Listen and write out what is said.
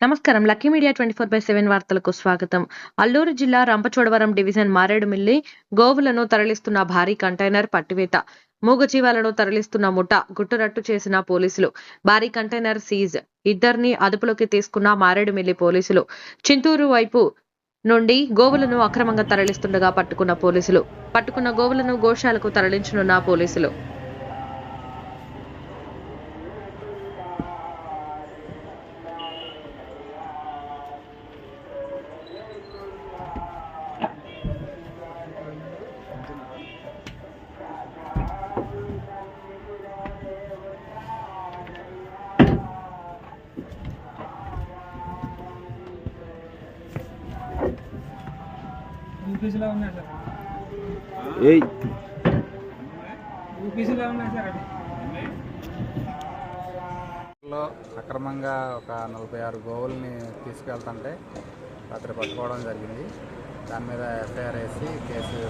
నమస్కారం. Lucky media twenty four by seven వార్తలకు స్వాగతం. అల్లూరు జిల్లా రంపచోడవరం డివిజన్ మారేడుమిల్లి గోవులను తరలిస్తున్న భారీ కంటైనర్ పట్టివేత. మూగజీవాలను తరలిస్తున్న ముఠ గుట్టురట్టు చేసిన పోలీసులు. భారీ కంటైనర్ సీజ్ ఇద్దరిని అదుపులోకి తీసుకున్న మారేడుమిల్లి పోలీసులు. చింతూరు వైపు నుండి గోవులను అక్రమంగా తరలిస్తుండగా పట్టుకున్న పోలీసులు. పట్టుకున్న గోవులను గోశాలకు తరలించనున్న పోలీసులు. యూపీసీలో ఉన్నాయి సార్. ఏయ్. యూపీసీలో ఉన్నాయి సార్ అది లో అక్రమంగా ఒక నలభై ఆరు గోవుల్ని తీసుకెళ్తుంటే రాత్రి పట్టుకోవడం జరిగింది. దాని మీద ఎఫ్ఐఆర్ వేసి కేసు